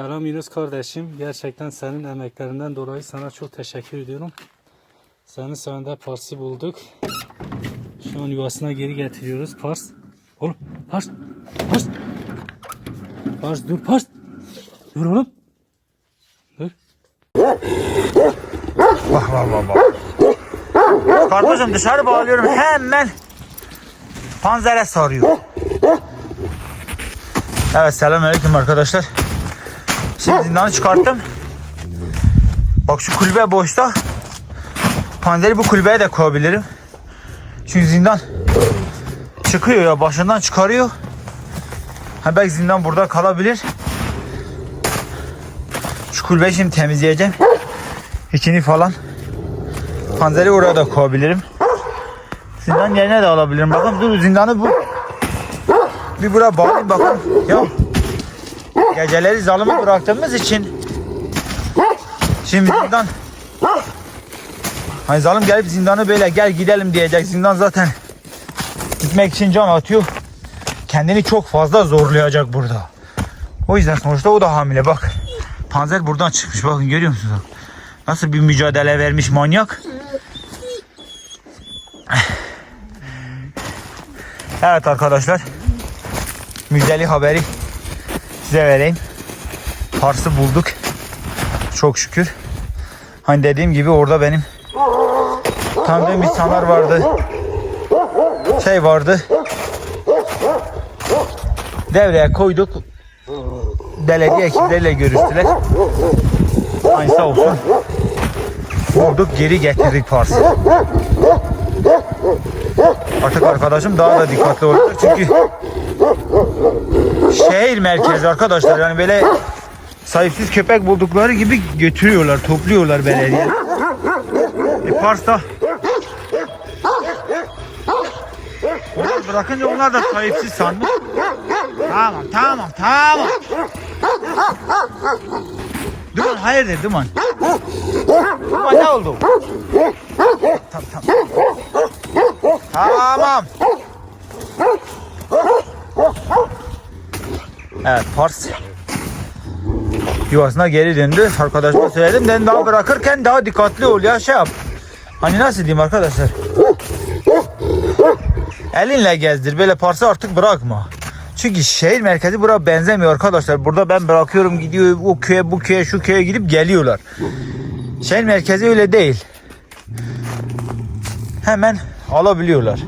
Selam Yunus kardeşim. Gerçekten senin emeklerinden dolayı sana çok teşekkür ediyorum. Senin sayende Pars'ı bulduk. Şu an yuvasına geri getiriyoruz. Pars. Oğlum Pars. Pars. Pars dur Pars. Dur oğlum. Dur. Bak bak bak bak. Kardeşim dışarı bağlıyorum hemen panzere sarıyor. Evet selamünaleyküm arkadaşlar. Şimdi zindanı çıkarttım. Bak şu kulübe boşta. Panzeri bu kulübeye de koyabilirim. Çünkü zindan çıkıyor ya başından çıkarıyor. Ha belki zindan burada kalabilir. Şu kulübeyi şimdi temizleyeceğim. İçini falan. Panzeri oraya da koyabilirim. Zindan yerine de alabilirim. Bakın dur zindanı bu. Bir buraya bağlayayım bakın. Ya geceleri zalıma bıraktığımız için şimdi zindan Hani zalim gelip zindanı böyle gel gidelim diyecek. Zindan zaten gitmek için can atıyor. Kendini çok fazla zorlayacak burada. O yüzden sonuçta o da hamile bak. Panzer buradan çıkmış bakın görüyor musunuz? Nasıl bir mücadele vermiş manyak. Evet arkadaşlar. Müjdeli haberi size vereyim. Pars'ı bulduk. Çok şükür. Hani dediğim gibi orada benim tanıdığım insanlar vardı. Şey vardı. Devreye koyduk. Belediye ekipleriyle görüştüler. Ay olsun. Bulduk geri getirdik Pars'ı. Artık arkadaşım daha da dikkatli olacak çünkü şehir merkezi arkadaşlar yani böyle sahipsiz köpek buldukları gibi götürüyorlar, topluyorlar belediye. E Pars da Onlar bırakınca onlar da sahipsiz sanmış. Tamam, tamam, tamam. Duman hayırdır Duman? Duman ne oldu? Tamam, tamam. Tamam. Evet Pars yuvasına geri döndü. Arkadaşıma söyledim. Ben daha bırakırken daha dikkatli ol ya şey yap. Hani nasıl diyeyim arkadaşlar? Elinle gezdir. Böyle parsı artık bırakma. Çünkü şehir merkezi bura benzemiyor arkadaşlar. Burada ben bırakıyorum gidiyor o köye bu köye şu köye gidip geliyorlar. Şehir merkezi öyle değil. Hemen alabiliyorlar.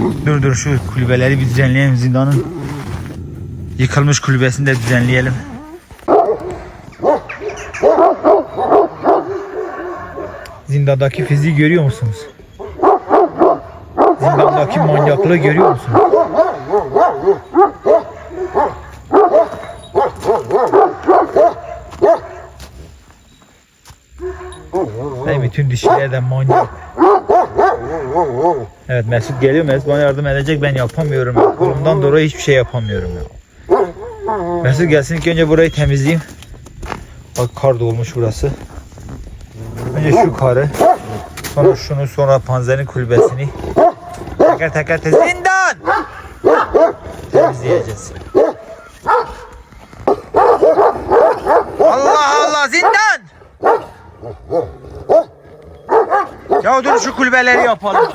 Dur dur şu kulübeleri bir düzenleyelim zindanın. Yıkılmış kulübesini de düzenleyelim. Zindandaki fiziği görüyor musunuz? Zindandaki manyaklığı görüyor musunuz? Hey, bütün dişiler de manyak. Evet Mesut geliyor. Mesut bana yardım edecek. Ben yapamıyorum. ya. Kolumdan dolayı hiçbir şey yapamıyorum. Ya. Mesut gelsin ilk önce burayı temizleyeyim. Bak kar dolmuş burası. Önce şu karı. Sonra şunu sonra panzerin kulübesini. Teker teker tez zindan. Temizleyeceğiz. Allah Allah zindan. Dur şu kulübeleri yapalım.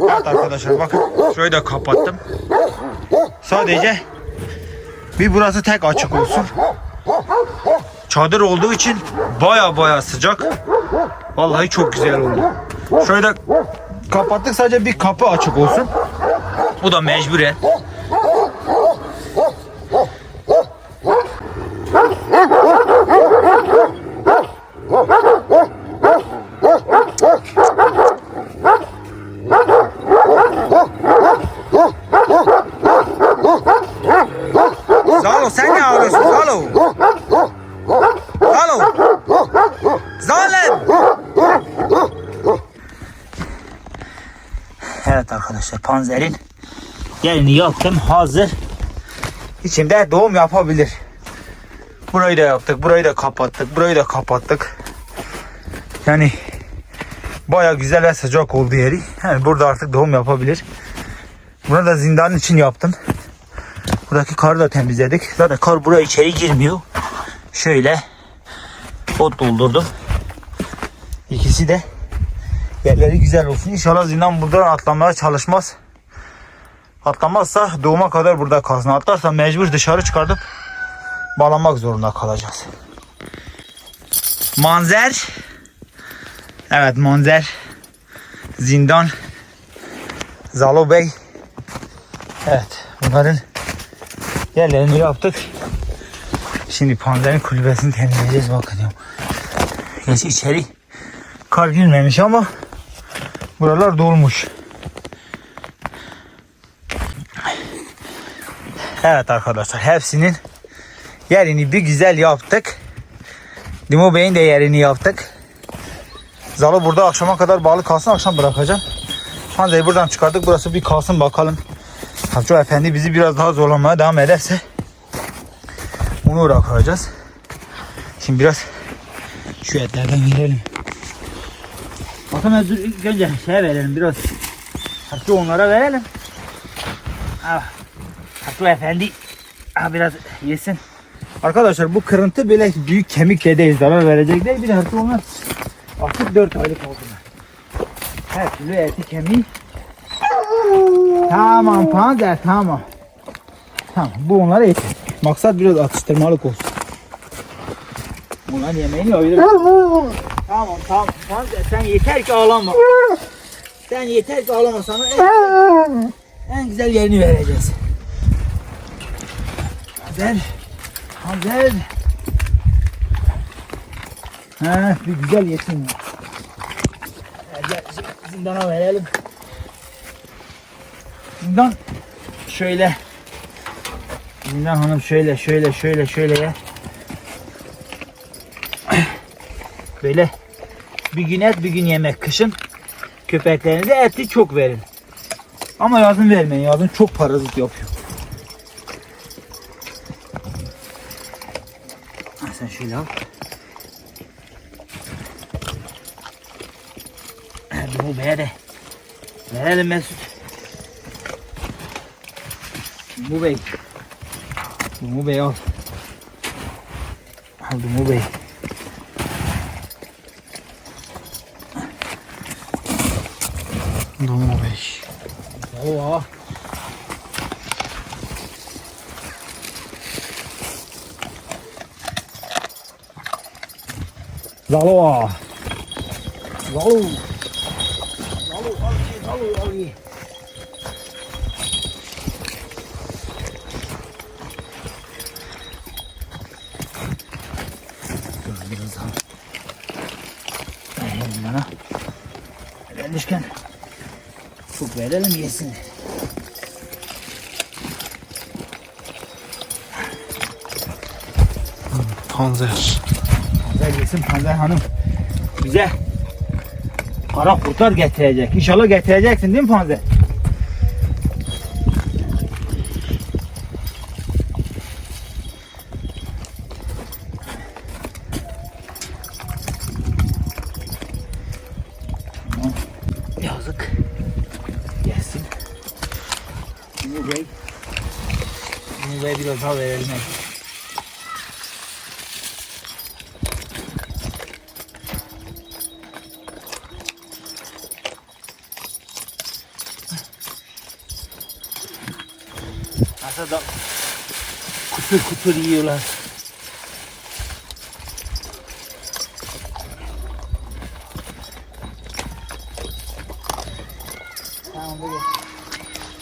Evet arkadaşlar bakın şurayı da kapattım. Sadece bir burası tek açık olsun. Çadır olduğu için baya baya sıcak. Vallahi çok güzel oldu. Şöyle de kapattık sadece bir kapı açık olsun. Bu da mecburen. Zalo sen ne ağlıyorsun Zalo? Zalo. Zalim. Evet arkadaşlar panzerin yerini yaptım hazır. İçinde doğum yapabilir. Burayı da yaptık, burayı da kapattık, burayı da kapattık. Yani baya güzel ve sıcak oldu yeri. Yani burada artık doğum yapabilir. Bunu da zindanın için yaptım. Buradaki karı da temizledik. Zaten kar buraya içeri girmiyor. Şöyle ot doldurdum. İkisi de yerleri güzel olsun. İnşallah zindan buradan atlamaya çalışmaz. Atlamazsa doğuma kadar burada kalsın. Atlarsa mecbur dışarı çıkartıp bağlamak zorunda kalacağız. Manzer. Evet manzer. Zindan. Zalo Bey. Evet bunların yerlerini yaptık. Şimdi panzerin kulübesini temizleyeceğiz bakın. Gerçi içeri kar girmemiş ama buralar dolmuş. Evet arkadaşlar hepsinin yerini bir güzel yaptık. Dimo Bey'in de yerini yaptık. Zalo burada akşama kadar bağlı kalsın akşam bırakacağım. Panzayı buradan çıkardık. Burası bir kalsın bakalım. Hafço Efendi bizi biraz daha zorlamaya devam ederse onu bırakacağız. Şimdi biraz şu etlerden verelim. Bakın önce şey verelim biraz. Hafço onlara verelim. Ah. Efendi ah, biraz yesin. Arkadaşlar bu kırıntı böyle büyük kemik de değil zarar verecek değil. Bir de hafta onlar artık 4 aylık oldular. Her türlü eti kemiği. Tamam panzer tamam. Tamam bu onlara yeter. Maksat biraz atıştırmalık olsun. Bunlar yemeğini öyle. Tamam tamam panzer sen yeter ki ağlama. Sen yeter ki ağlama sana en, en güzel yerini vereceğiz. Panzer. Panzer. Ha, bir güzel yesin. Zindana verelim. Zindan şöyle. Zindan hanım şöyle şöyle şöyle şöyle ya. Böyle bir gün et bir gün yemek kışın köpeklerinize eti çok verin. Ama yazın vermeyin. Yazın çok parazit yapıyor. Sen şöyle al. Bu beye de verelim Mesut. Bu bey. Bu bey al. Al bu bey. Dumu Bey. Oo. Zalo. Zalo. Zalo ali, zalo ali. Dur biraz daha. Verelim bana. Vermişken çok verelim yesin. Panzer. Yesin Panzer Hanım. Bize kara kurtlar getirecek. İnşallah getireceksin değil mi? Tamam. Yazık. Yesin. Bunu bey. Bunu bey biraz daha verelim. Aslında da kutur kutur yiyorlar.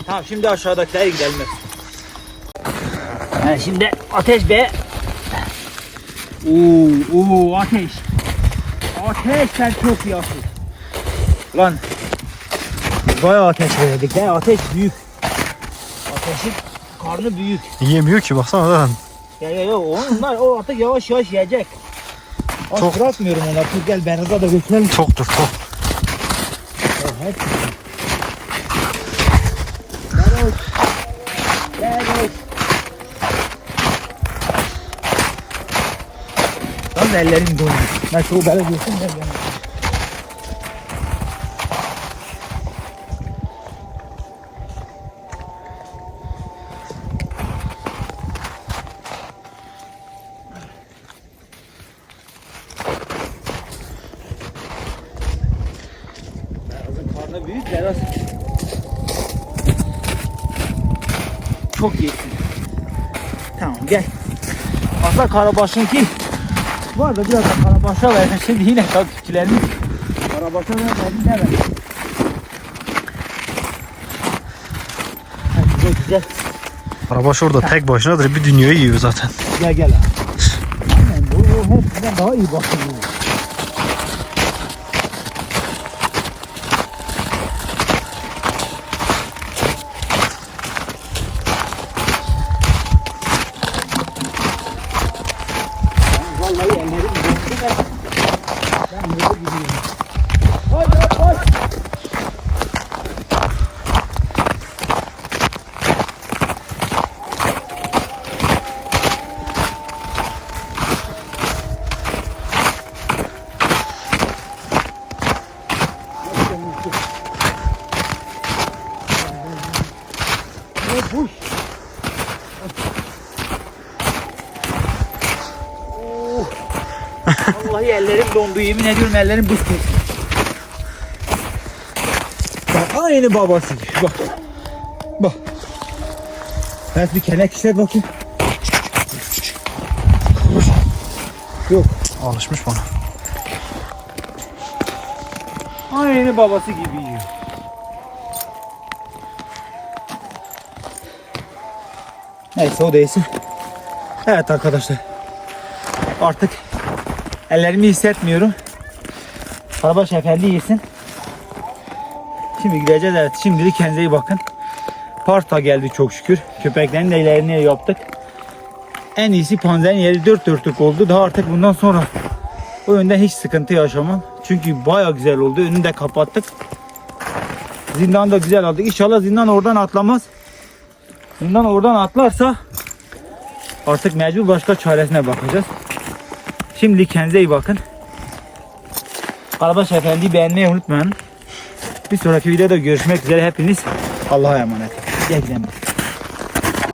Tamam şimdi aşağıdakilere gidelim. Ha, şimdi ateş be. Oo, oo ateş. Ateş sen çok yapıyorsun. Lan bayağı ateş verdik. Ya ateş büyük. Ateşin karnı büyük. Yemiyor ki baksana zaten. Ya ya ya onlar o artık yavaş yavaş yiyecek. Aç Çok- bırakmıyorum onları. Dur gel Bernaz'a da götürelim. Çoktur çok. Hep. Beroş. Beroş. Lan ellerim dondu. Ben şu bere diyorsun ben büyük biraz çok yesin. Tamam gel. Aslında karabaşınki var da biraz da karabaşa verdim. Şimdi yine takipçilerimiz karabaşa vermedim deme. Ha, Güzel güzel. Arabaş orada tek başınadır. Bir dünyayı yiyor zaten. Gel gel abi. Aynen bu hepsinden daha iyi bakıyor. Vallahi ellerim dondu da ben böyle gidiyorum. Hadi hadi hadi. Ne bu? Oh. Vallahi ellerim dondu yemin ediyorum ellerim buz kesti. Bak aynı babası bak. Bak. Ben bir kelek işler bakayım. Yok. Alışmış bana. Aynı babası gibi yiyor. Neyse o değilsin. Evet arkadaşlar. Artık ellerimi hissetmiyorum. Karabaş efendi yesin. Şimdi gideceğiz evet. Şimdilik kendinize iyi bakın. Part da geldi çok şükür. Köpeklerin de ilerini yaptık. En iyisi panzerin yeri dört dörtlük oldu. Daha artık bundan sonra o yönden hiç sıkıntı yaşamam. Çünkü baya güzel oldu. Önünü de kapattık. Zindan da güzel aldık. İnşallah zindan oradan atlamaz. Zindan oradan atlarsa artık mecbur başka çaresine bakacağız. Şimdi kendinize iyi bakın. Karabaş Efendi'yi beğenmeyi unutmayın. Bir sonraki videoda görüşmek üzere hepiniz. Allah'a emanet. Gel gidelim.